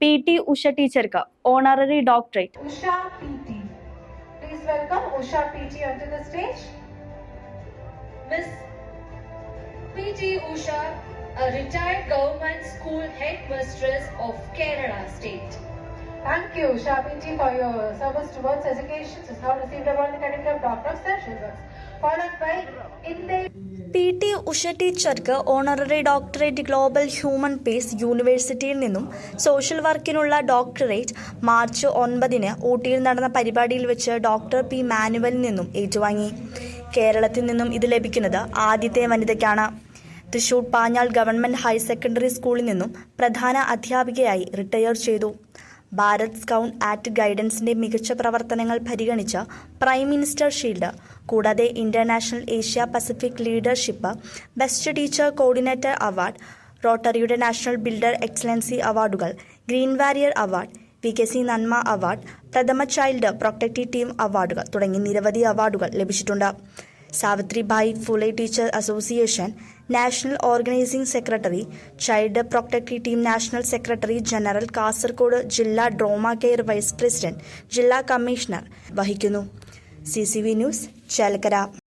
P T Usha teacher का honorary doctorate Usha P T please welcome Usha P T on the stage miss P T Usha a retired government school headmistress of Kerala state Thank you, Shapiji, for your service towards education. She has now received a Royal Academy of Doctor of Social Works. P T Usha ടീച്ചർക്ക് honorary doctorate global human peace യൂണിവേഴ്സിറ്റിയിൽ നിന്നും social വർക്കിനുള്ള doctorate March ഒൻപതിന് ഊട്ടിയിൽ നടന്ന പരിപാടിയിൽ വെച്ച് doctor P മാനുവലിൽ നിന്നും ഏറ്റുവാങ്ങി. കേരളത്തിൽ നിന്നും ഇത് ലഭിക്കുന്നത് ആദ്യത്തെ വനിതയ്ക്കാണ്. Thrissur Panjal government higher secondary സ്കൂളിൽ നിന്നും പ്രധാന അധ്യാപികയായി റിട്ടയർ ചെയ്തു. ഭാരത് സ്കൗണ്ട് ആക്ട് ഗൈഡൻസിന്റെ മികച്ച പ്രവർത്തനങ്ങൾ പരിഗണിച്ച പ്രൈം മിനിസ്റ്റർ ഷീൽഡ് കൂടാതെ international Asia Pacific leadership best teacher coordinator award റോട്ടറിയുടെ national builder excellency അവാർഡുകൾ green warrior award V K C നന്മ അവാർഡ് പ്രഥമ ചൈൽഡ് പ്രൊട്ടക്റ്റീവ് ടീം അവാർഡുകൾ തുടങ്ങി നിരവധി അവാർഡുകൾ ലഭിച്ചിട്ടുണ്ട്. Savitribai Phule teacher association national organising secretary child protective team national secretary general Kasaragod ജില്ലാ trauma care vice president ജില്ലാ കമ്മീഷണർ വഹിക്കുന്നു. C news Chelakkara.